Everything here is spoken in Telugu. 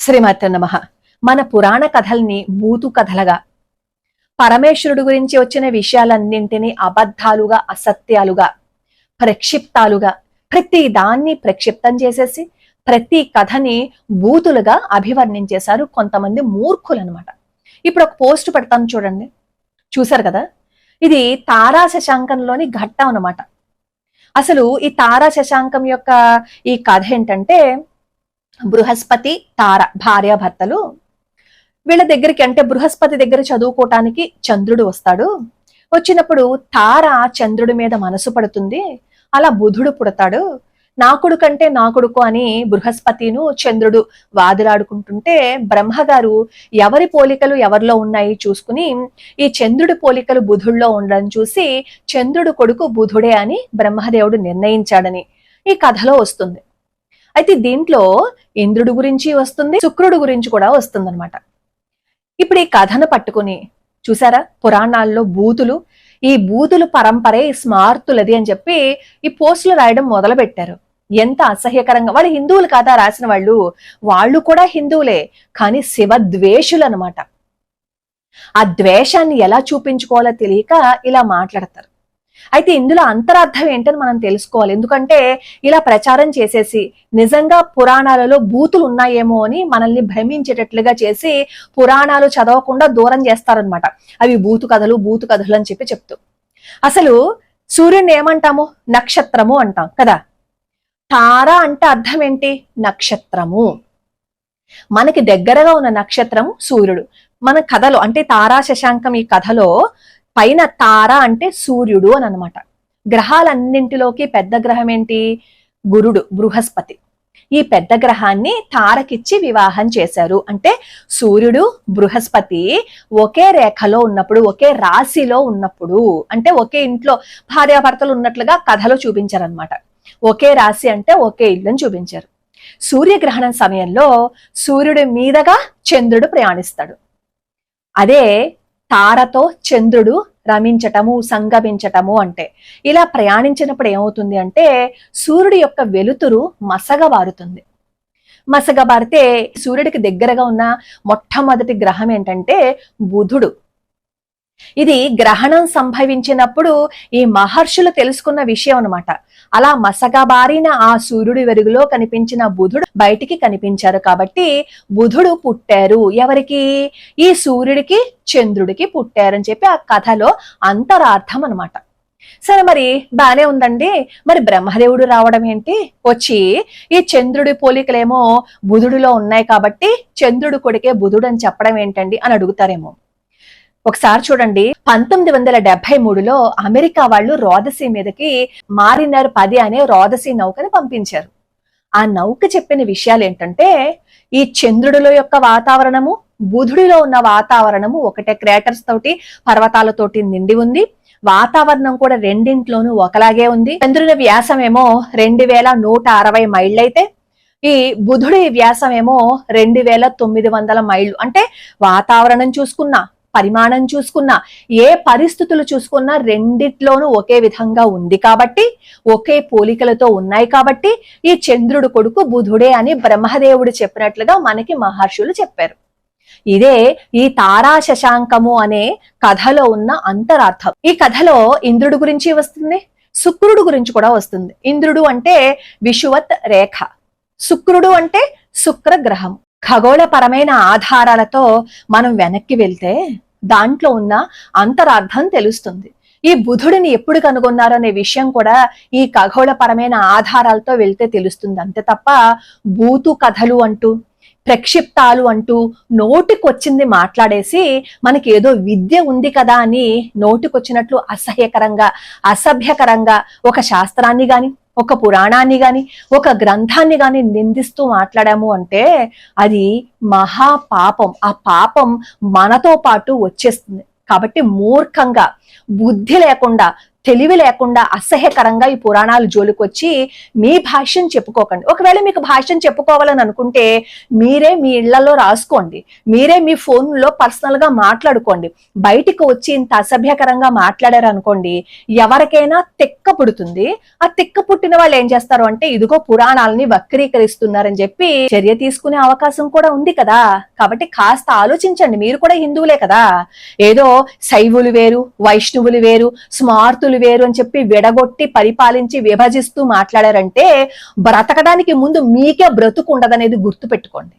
శ్రీమతి నమ. మన పురాణ కథల్ని బూతు కథలుగా పరమేశ్వరుడు గురించి వచ్చిన విషయాలన్నింటినీ అబద్ధాలుగా అసత్యాలుగా ప్రక్షిప్తాలుగా ప్రతి దాన్ని ప్రక్షిప్తం చేసేసి ప్రతి కథని బూతులుగా అభివర్ణించేశారు కొంతమంది మూర్ఖులు అనమాట ఇప్పుడు ఒక పోస్ట్ పెడతాను చూడండి. చూశారు కదా? ఇది తారా శశాంకంలోని ఘట్టం అన్నమాట. అసలు ఈ తారా శశాంకం యొక్క ఈ కథ ఏంటంటే బృహస్పతి తార భార్యాభర్తలు వీళ్ళ దగ్గరికి అంటే బృహస్పతి దగ్గర చదువుకోవటానికి చంద్రుడు వస్తాడు. వచ్చినప్పుడు తార చంద్రుడి మీద మనసు పడుతుంది. అలా బుధుడు పుడతాడు. నా కొడుకంటే నా కొడుకు అని బృహస్పతిను చంద్రుడు వాదులాడుకుంటుంటే బ్రహ్మగారు ఎవరి పోలికలు ఎవరిలో ఉన్నాయి చూసుకుని ఈ చంద్రుడి పోలికలు బుధుల్లో ఉండడం చూసి చంద్రుడు కొడుకు బుధుడే అని బ్రహ్మదేవుడు నిర్ణయించాడని ఈ కథలో వస్తుంది. అయితే దీంట్లో ఇంద్రుడు గురించి వస్తుంది శుక్రుడు గురించి కూడా వస్తుందన్నమాట. ఇప్పుడు ఈ కథను పట్టుకుని చూసారా? పురాణాల్లో బూతులు ఈ బూతులు పరంపరే స్మార్తులది అని చెప్పి ఈ పోస్టులు రాయడం మొదలు పెట్టారు ఎంత అసహ్యకరంగా వాళ్ళు హిందువులు కాదా రాసిన వాళ్ళు? వాళ్ళు కూడా హిందువులే కానీ శివద్వేషులు అనమాట ఆ ద్వేషాన్ని ఎలా చూపించుకోవాలో తెలియక ఇలా మాట్లాడతారు. అయితే ఇందులో అంతరార్థం ఏంటని మనం తెలుసుకోవాలి. ఎందుకంటే ఇలా ప్రచారం చేసేసి నిజంగా పురాణాలలో బూతులు ఉన్నాయేమో అని మనల్ని భ్రమించేటట్లుగా చేసి పురాణాలు చదవకుండా దూరం చేస్తారనమాట అవి బూతు కథలు బూతు కథలు అని చెప్పి చెప్తూ. అసలు సూర్యుడిని ఏమంటాము? నక్షత్రము అంటాం కదా. తార అంటే అర్థం ఏంటి? నక్షత్రము. మనకి దగ్గరగా ఉన్న నక్షత్రం సూర్యుడు. మన కథలో అంటే తారా శశాంకం ఈ కథలో పైన తార అంటే సూర్యుడు అని అనమాట గ్రహాలన్నింటిలోకి పెద్ద గ్రహం ఏంటి? గురుడు బృహస్పతి. ఈ పెద్ద గ్రహాన్ని తారకిచ్చి వివాహం చేశారు. అంటే సూర్యుడు బృహస్పతి ఒకే రేఖలో ఉన్నప్పుడు ఒకే రాశిలో ఉన్నప్పుడు అంటే ఒకే ఇంట్లో భార్యాభర్తలు ఉన్నట్లుగా కథలో చూపించారనమాట ఒకే రాశి అంటే ఒకే ఇల్లుని చూపించారు. సూర్యగ్రహణం సమయంలో సూర్యుడి మీదగా చంద్రుడు ప్రయాణిస్తాడు. అదే తారతో చంద్రుడు రమించటము సంగమించటము అంటే. ఇలా ప్రయాణించినప్పుడు ఏమవుతుంది అంటే సూర్యుడి యొక్క వెలుతురు మసగబారుతుంది మసగబారితే సూర్యుడికి దగ్గరగా ఉన్న మొట్టమొదటి గ్రహం ఏంటంటే బుధుడు. ఇది గ్రహణం సంభవించినప్పుడు ఈ మహర్షులు తెలుసుకున్న విషయం అన్నమాట. అలా మసగబారిన ఆ సూర్యుడి వెలుగులో కనిపించిన బుధుడు బయటికి కనిపించారు కాబట్టి బుధుడు పుట్టారు. ఎవరికి? ఈ సూర్యుడికి చంద్రుడికి పుట్టారని చెప్పి ఆ కథలో అంతరార్థం అన్నమాట. సరే మరి బానే ఉందండి. మరి బ్రహ్మదేవుడు రావడం ఏంటి? వచ్చి ఈ చంద్రుడి పోలికలేమో బుధుడిలో ఉన్నాయి కాబట్టి చంద్రుడు కొడుకే బుధుడు అని చెప్పడం ఏంటండి అని అడుగుతారేమో. ఒకసారి చూడండి. పంతొమ్మిది వందల డెబ్బై మూడులో అమెరికా వాళ్ళు రోదసి మీదకి మారినర్ పది అనే రోదసి నౌకని పంపించారు. ఆ నౌక చెప్పిన విషయాలు ఏంటంటే ఈ చంద్రుడిలో యొక్క వాతావరణము బుధుడిలో ఉన్న వాతావరణము ఒకటే క్రేటర్స్ తోటి పర్వతాలతోటి నిండి ఉంది. వాతావరణం కూడా రెండింట్లోనూ ఒకలాగే ఉంది. చంద్రుని వ్యాసం ఏమో రెండు వేల నూట అరవై మైళ్ళైతే ఈ బుధుడి వ్యాసం ఏమో రెండు వేల తొమ్మిది వందల మైళ్ళు. అంటే వాతావరణం చూసుకున్నా పరిమాణం చూసుకున్నా ఏ పరిస్థితులు చూసుకున్నా రెండిట్లోనూ ఒకే విధంగా ఉంది కాబట్టి ఒకే పోలికలతో ఉన్నాయి కాబట్టి ఈ చంద్రుడు కొడుకు బుధుడే అని బ్రహ్మదేవుడు చెప్పినట్లుగా మనకి మహర్షులు చెప్పారు. ఇదే ఈ తారా శశాంకము అనే కథలో ఉన్న అంతరార్థం. ఈ కథలో ఇంద్రుడు గురించి వస్తుంది శుక్రుడు గురించి కూడా వస్తుంది. ఇంద్రుడు అంటే విషువత్ రేఖ. శుక్రుడు అంటే శుక్ర గ్రహం ఖగోళపరమైన ఆధారాలతో మనం వెనక్కి వెళ్తే దాంట్లో ఉన్న అంతరార్థం తెలుస్తుంది. ఈ బుధుడిని ఎప్పుడు కనుగొన్నారు అనే విషయం కూడా ఈ ఖగోళపరమైన ఆధారాలతో వెళ్తే తెలుస్తుంది. అంతే తప్ప బూతు కథలు అంటూ ప్రక్షిప్తాలు అంటూ నోటికొచ్చింది మాట్లాడేసి మనకి ఏదో విద్య ఉంది కదా అని నోటికొచ్చినట్లు అసహ్యకరంగా అసభ్యకరంగా ఒక శాస్త్రాన్ని గాని ఒక పురాణాన్ని గాని ఒక గ్రంథాన్ని గాని నిందిస్తూ మాట్లాడాము అంటే అది మహా పాపం ఆ పాపం మనతో పాటు వచ్చేస్తుంది. కాబట్టి మూర్ఖంగా బుద్ధి లేకుండా తెలివి లేకుండా అసహ్యకరంగా ఈ పురాణాలు జోలికొచ్చి మీ భాష్యం చెప్పుకోకండి. ఒకవేళ మీకు భాష్యం చెప్పుకోవాలని అనుకుంటే మీరే మీ ఇళ్ళలో రాసుకోండి. మీరే మీ ఫోన్లో పర్సనల్గా మాట్లాడుకోండి. బయటికి వచ్చి ఇంత అసభ్యకరంగా మాట్లాడారు అనుకోండి ఎవరికైనా తిక్క పుడుతుంది. ఆ తిక్క పుట్టిన వాళ్ళు ఏం చేస్తారు అంటే ఇదిగో పురాణాలని వక్రీకరిస్తున్నారని చెప్పి చర్య తీసుకునే అవకాశం కూడా ఉంది కదా. కాబట్టి కాస్త ఆలోచించండి. మీరు కూడా హిందువులే కదా. ఏదో శైవులు వేరు వైష్ణవులు వేరు స్మార్తులు వేరు అని చెప్పి విడగొట్టి పరిపాలించి విభజిస్తూ మాట్లాడారంటే బ్రతకడానికి ముందు మీకే బ్రతుకు ఉండదనేది గుర్తు పెట్టుకోండి